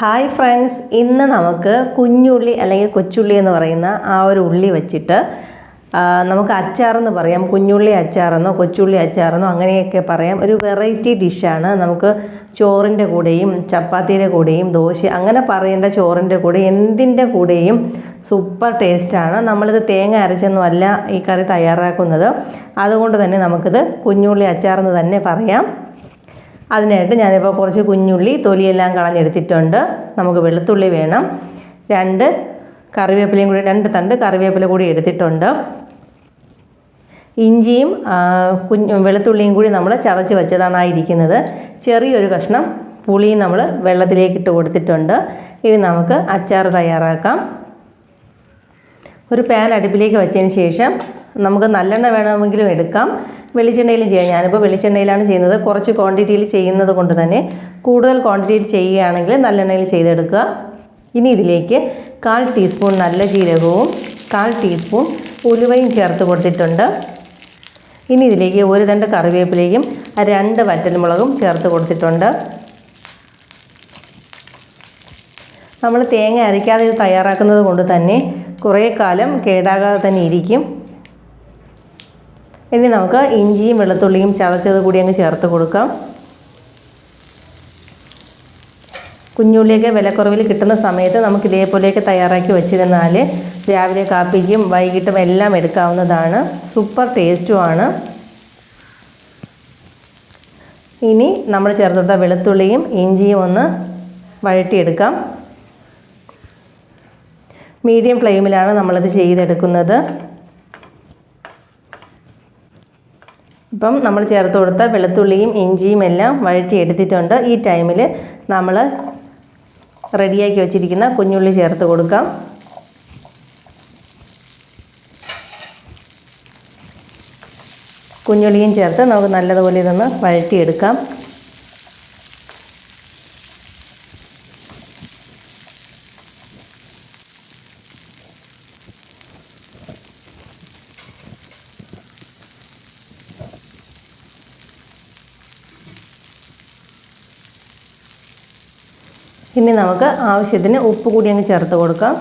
Hi friends ഇന്ന് നമുക്ക് കുഞ്ഞുള്ളി അല്ലെങ്കിൽ കൊച്ചുള്ളി എന്ന് പറയുന്ന ആ ഒരു ഉള്ളി വെച്ചിട്ട് നമുക്ക് അച്ചാറെന്ന് പറയാം. കുഞ്ഞുള്ളി അച്ചാറെന്നോ കൊച്ചുള്ളി അച്ചാറെന്നോ അങ്ങനെയൊക്കെ പറയാം. ഒരു വെറൈറ്റി ഡിഷാണ് നമുക്ക് ചോറിന്റെ കൂടെയും ചപ്പാത്തിയുടെ കൂടെയും ദോശ അങ്ങനെ പറയേണ്ട ചോറിന്റെ കൂടെ എന്തിന്റെ കൂടെയും സൂപ്പർ ടേസ്റ്റാണ് നമ്മളിത് തേങ്ങ അരച്ചൊന്നും അല്ല ഈ കറി തയ്യാറാക്കുന്നത്. അതുകൊണ്ട് തന്നെ നമുക്കിത് കുഞ്ഞുള്ളി അച്ചാറെന്ന് തന്നെ പറയാം. അതിനായിട്ട് ഞാനിപ്പോൾ കുറച്ച് കുഞ്ഞുള്ളി തൊലിയെല്ലാം കളഞ്ഞെടുത്തിട്ടുണ്ട്. നമുക്ക് വെളുത്തുള്ളി വേണം. രണ്ട് കറിവേപ്പിലയും കൂടി രണ്ട് തണ്ട് കറിവേപ്പില കൂടി എടുത്തിട്ടുണ്ട്. ഇഞ്ചിയും കുഞ്ഞു വെളുത്തുള്ളിയും കൂടി നമ്മൾ ചതച്ച് വെച്ചതാണ് ആ ഇരിക്കുന്നത്. ചെറിയൊരു കഷ്ണം പുളിയും നമ്മൾ വെള്ളത്തിലേക്ക് ഇട്ട് കൊടുത്തിട്ടുണ്ട്. ഇനി നമുക്ക് അച്ചാർ തയ്യാറാക്കാം. ഒരു പാൻ അടുപ്പിലേക്ക് വെച്ചതിന് ശേഷം നമുക്ക് നല്ലെണ്ണ വേണമെങ്കിലും എടുക്കാം. വെളിച്ചെണ്ണയിലും ചെയ്യാം. ഞാനിപ്പോൾ വെളിച്ചെണ്ണയിലാണ് ചെയ്യുന്നത്. കുറച്ച് ക്വാണ്ടിറ്റിയിൽ ചെയ്യുന്നത് കൊണ്ട് തന്നെ കൂടുതൽ ക്വാണ്ടിറ്റിയിൽ ചെയ്യുകയാണെങ്കിൽ നല്ലെണ്ണയിൽ ചെയ്തെടുക്കുക. ഇനി ഇതിലേക്ക് കാൽ ടീസ്പൂൺ നല്ല ജീരകവും കാൽ ടീസ്പൂൺ ഉലുവയും ചേർത്ത് കൊടുത്തിട്ടുണ്ട്. ഇനി ഇതിലേക്ക് ഒരു തണ്ട് കറിവേപ്പിലയും രണ്ട് വറ്റൽമുളകും ചേർത്ത് കൊടുത്തിട്ടുണ്ട്. നമ്മൾ തേങ്ങ അരയ്ക്കാതെ ഇത് തയ്യാറാക്കുന്നത് കൊണ്ട് തന്നെ കുറേ കാലം കേടാകാതെ തന്നെ ഇരിക്കും. ഇനി നമുക്ക് ഇഞ്ചിയും വെളുത്തുള്ളിയും ചതച്ചത് കൂടി അങ്ങ് ചേർത്ത് കൊടുക്കാം. കുഞ്ഞുള്ളിയൊക്കെ വിലക്കുറവിൽ കിട്ടുന്ന സമയത്ത് നമുക്ക് ഇതേപോലെയൊക്കെ തയ്യാറാക്കി വെച്ചിരുന്നാൽ രാവിലെ കാപ്പിക്കും വൈകിട്ടും എല്ലാം എടുക്കാവുന്നതാണ്. സൂപ്പർ ടേസ്റ്റുമാണ് ഇനി നമ്മൾ ചേർത്തെടുത്ത വെളുത്തുള്ളിയും ഇഞ്ചിയും ഒന്ന് വഴറ്റിയെടുക്കാം. മീഡിയം ഫ്ലെയിമിലാണ് നമ്മളത് ചെയ്തെടുക്കുന്നത്. ഇപ്പം നമ്മൾ ചേർത്ത് കൊടുത്ത വെളുത്തുള്ളിയും ഇഞ്ചിയും എല്ലാം വഴറ്റി എടുത്തിട്ടുണ്ട്. ഈ ടൈമിൽ നമ്മൾ റെഡിയാക്കി വെച്ചിരിക്കുന്ന കുഞ്ഞുള്ളി ചേർത്ത് കൊടുക്കാം. കുഞ്ഞുള്ളിയും ചേർത്ത് നമുക്ക് നല്ലതുപോലെ ഇതൊന്ന് വഴറ്റിയെടുക്കാം. ഇനി നമുക്ക് ആവശ്യത്തിന് ഉപ്പ് കൂടി അങ്ങ് ചേർത്ത് കൊടുക്കാം.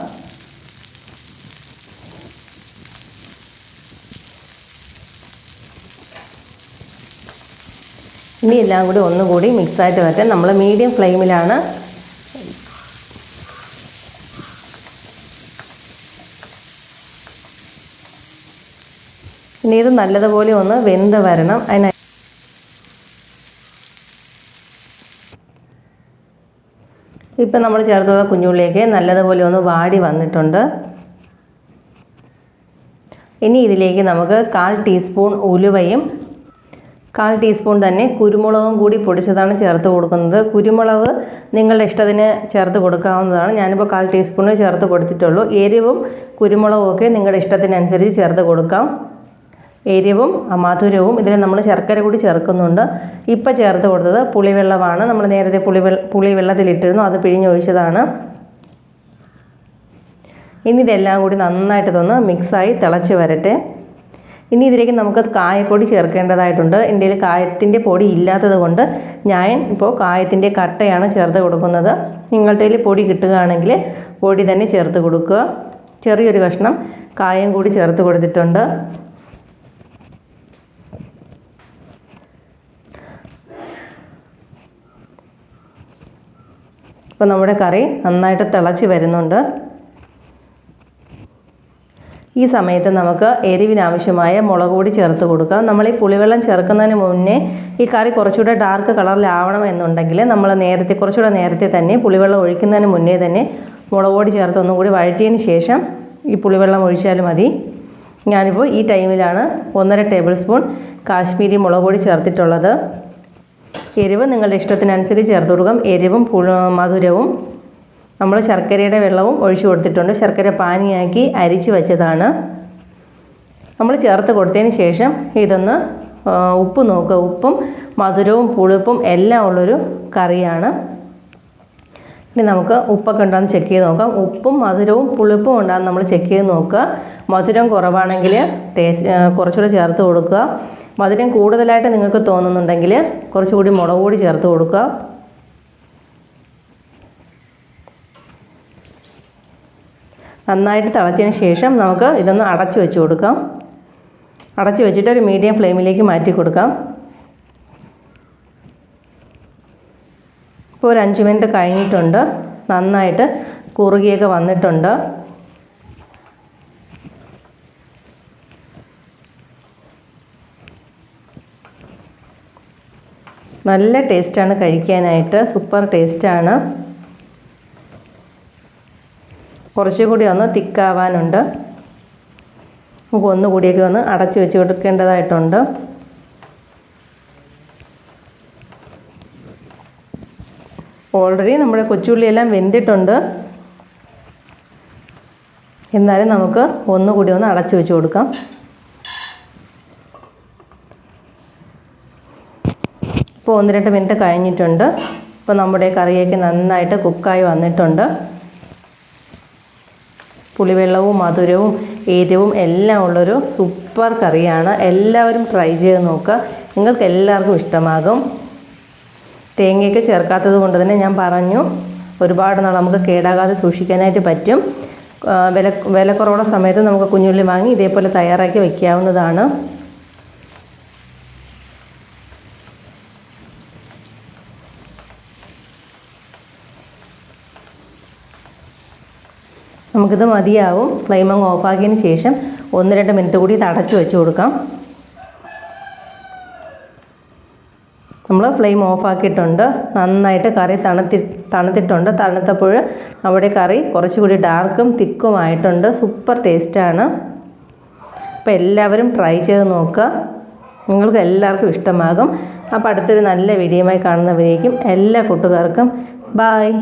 ഇനി എല്ലാം കൂടി ഒന്നുകൂടി മിക്സായിട്ട് വരട്ടെ നമ്മൾ മീഡിയം ഫ്ലെയിമിലാണ് ഇനി ഇത് നല്ലതുപോലെ ഒന്ന് വെന്ത് വരണം. അതിന് ഇപ്പം നമ്മൾ ചേർത്ത് കുഞ്ഞുള്ളിയൊക്കെ നല്ലതുപോലെ ഒന്ന് വാടി വന്നിട്ടുണ്ട്. ഇനി ഇതിലേക്ക് നമുക്ക് കാൽ ടീസ്പൂൺ ഉലുവയും കാൽ ടീസ്പൂൺ തന്നെ കുരുമുളകും കൂടി പൊടിച്ചതാണ് ചേർത്ത് കൊടുക്കുന്നത്. കുരുമുളക് നിങ്ങളുടെ ഇഷ്ടത്തിന് ചേർത്ത് കൊടുക്കാവുന്നതാണ്. ഞാനിപ്പോൾ കാൽ ടീസ്പൂണ് ചേർത്ത് കൊടുത്തിട്ടുള്ളൂ. എരിവും കുരുമുളകും ഒക്കെ നിങ്ങളുടെ ഇഷ്ടത്തിനനുസരിച്ച് ചേർത്ത് കൊടുക്കാം. എരിവും മധുരവും ഇതിൽ നമ്മൾ ശർക്കര കൂടി ചേർക്കുന്നുണ്ട്. ഇപ്പം ചേർത്ത് കൊടുത്തത് പുളിവെള്ളമാണ്. നമ്മൾ നേരത്തെ പുളി പുളി വെള്ളത്തിലിട്ടിരുന്നു അത് പിഴിഞ്ഞൊഴിച്ചതാണ്. ഇനി ഇതെല്ലാം കൂടി നന്നായിട്ട് തന്ന് മിക്സായി തിളച്ച് വരട്ടെ. ഇനി ഇതിലേക്ക് നമുക്ക് കായപ്പൊടി ചേർക്കേണ്ടതായിട്ടുണ്ട്. എന്റെ കായത്തിന്റെ പൊടി ഇല്ലാത്തത് കൊണ്ട് ഞാൻ ഇപ്പോൾ കായത്തിന്റെ കട്ടയാണ് ചേർത്ത് കൊടുക്കുന്നത്. നിങ്ങളുടെ കയ്യിൽ പൊടി കിട്ടുകയാണെങ്കിൽ പൊടി തന്നെ ചേർത്ത് കൊടുക്കുക. ചെറിയൊരു കഷ്ണം കായം കൂടി ചേർത്ത് കൊടുത്തിട്ടുണ്ട്. ഇപ്പോൾ നമ്മുടെ കറി നന്നായിട്ട് തിളച്ച് വരുന്നുണ്ട്. ഈ സമയത്ത് നമുക്ക് എരിവിനാവശ്യമായ മുളക് പൊടി ചേർത്ത് കൊടുക്കാം. നമ്മൾ ഈ പുളിവെള്ളം ചേർക്കുന്നതിന് മുന്നേ ഈ കറി കുറച്ചുകൂടെ ഡാർക്ക് കളറിലാവണം എന്നുണ്ടെങ്കിൽ നമ്മൾ നേരത്തെ കുറച്ചുകൂടെ നേരത്തെ തന്നെ പുളിവെള്ളം ഒഴിക്കുന്നതിന് മുന്നേ തന്നെ മുളക് പൊടി ചേർത്ത് ഒന്നും കൂടി വഴറ്റിയതിന് ശേഷം ഈ പുളിവെള്ളം ഒഴിച്ചാൽ മതി. ഞാനിപ്പോൾ ഈ ടൈമിലാണ് ഒന്നര ടേബിൾ സ്പൂൺ കാശ്മീരി മുളക് പൊടി ചേർത്തിട്ടുള്ളത്. എരിവ് നിങ്ങളുടെ ഇഷ്ടത്തിനനുസരിച്ച് ചേർത്ത് കൊടുക്കാം. എരിവും മധുരവും. നമ്മൾ ശർക്കരയുടെ വെള്ളവും ഒഴിച്ചു കൊടുത്തിട്ടുണ്ട്. ശർക്കര പാനിയാക്കി അരിച്ച് വെച്ചതാണ്. നമ്മൾ ചേർത്ത് കൊടുത്തതിന് ശേഷം ഇതൊന്ന് ഉപ്പ് നോക്കുക. ഉപ്പും മധുരവും പുളിപ്പും എല്ലാം ഉള്ളൊരു കറിയാണ്. ഇനി നമുക്ക് ഉപ്പൊക്കെ ഉണ്ടോയെന്ന് ചെക്ക് ചെയ്ത് നോക്കാം. ഉപ്പും മധുരവും പുളിപ്പും ഉണ്ടാകുന്ന നമ്മൾ ചെക്ക് ചെയ്ത് നോക്കുക. മധുരം കുറവാണെങ്കിൽ ടേസ്റ്റ് കുറച്ചുകൂടെ ചേർത്ത് കൊടുക്കുക. മധുരം കൂടുതലായിട്ട് നിങ്ങൾക്ക് തോന്നുന്നുണ്ടെങ്കിൽ കുറച്ചുകൂടി മുളക് പൊടി ചേർത്ത് കൊടുക്കുക. നന്നായിട്ട് തിളച്ചതിന് ശേഷം നമുക്ക് ഇതൊന്ന് അടച്ച് വെച്ച് കൊടുക്കാം. അടച്ച് വെച്ചിട്ട് ഒരു മീഡിയം ഫ്ലെയിമിലേക്ക് മാറ്റി കൊടുക്കാം. ഇപ്പോൾ ഒരു അഞ്ച് മിനിറ്റ് കഴിഞ്ഞിട്ടുണ്ട്. നന്നായിട്ട് കുറുകിയൊക്കെ വന്നിട്ടുണ്ട്. നല്ല ടേസ്റ്റാണ് കഴിക്കാനായിട്ട് സൂപ്പർ ടേസ്റ്റാണ് കുറച്ചുകൂടി ഒന്ന് തിക്കാവാനുണ്ട്. നമുക്ക് ഒന്നുകൂടിയൊക്കെ ഒന്ന് അടച്ചു വെച്ച് കൊടുക്കേണ്ടതായിട്ടുണ്ട്. ഓൾറെഡി നമ്മുടെ കൊച്ചുള്ളിയെല്ലാം വെന്തിട്ടുണ്ട്. എന്നാലും നമുക്ക് ഒന്നുകൂടി ഒന്ന് അടച്ചു വെച്ച് കൊടുക്കാം. ഇപ്പോൾ ഒന്ന് രണ്ട് മിനിറ്റ് കഴിഞ്ഞിട്ടുണ്ട്. ഇപ്പോൾ നമ്മുടെ കറിയൊക്കെ നന്നായിട്ട് കുക്കായി വന്നിട്ടുണ്ട്. പുളിവെള്ളവും മധുരവും എരിവും എല്ലാം ഉള്ളൊരു സൂപ്പർ കറിയാണ്. എല്ലാവരും ട്രൈ ചെയ്ത് നോക്കുക നിങ്ങൾക്ക് എല്ലാവർക്കും ഇഷ്ടമാകും. തേങ്ങയൊക്കെ ചേർക്കാത്തത് കൊണ്ട് തന്നെ ഞാൻ പറഞ്ഞു ഒരുപാട് നാൾ നമുക്ക് കേടാകാതെ സൂക്ഷിക്കാനായിട്ട് പറ്റും. വില വിലക്കുറവുള്ള സമയത്ത് നമുക്ക് കുഞ്ഞുള്ളി വാങ്ങി ഇതേപോലെ തയ്യാറാക്കി വയ്ക്കാവുന്നതാണ് നമുക്കിത് മതിയാവും. ഫ്ലെയിം അങ്ങ് ഓഫാക്കിയതിന് ശേഷം ഒന്ന് രണ്ട് മിനിറ്റ് കൂടി ഇത് അടച്ചു വെച്ച് കൊടുക്കാം. നമ്മൾ ഫ്ലെയിം ഓഫാക്കിയിട്ടുണ്ട് നന്നായിട്ട് കറി തണുത്തി തണുത്തിട്ടുണ്ട്. തണുത്തപ്പോൾ നമ്മുടെ കറി കുറച്ചുകൂടി ഡാർക്കും തിക്കുമായിട്ടുണ്ട്. സൂപ്പർ ടേസ്റ്റാണ് അപ്പോൾ എല്ലാവരും ട്രൈ ചെയ്ത് നോക്കുക. നിങ്ങൾക്ക് എല്ലാവർക്കും ഇഷ്ടമാകും. അപ്പോൾ അടുത്തൊരു നല്ല വീഡിയോയുമായി കാണുന്നവരേക്കും എല്ലാ കൂട്ടുകാർക്കും ബായ്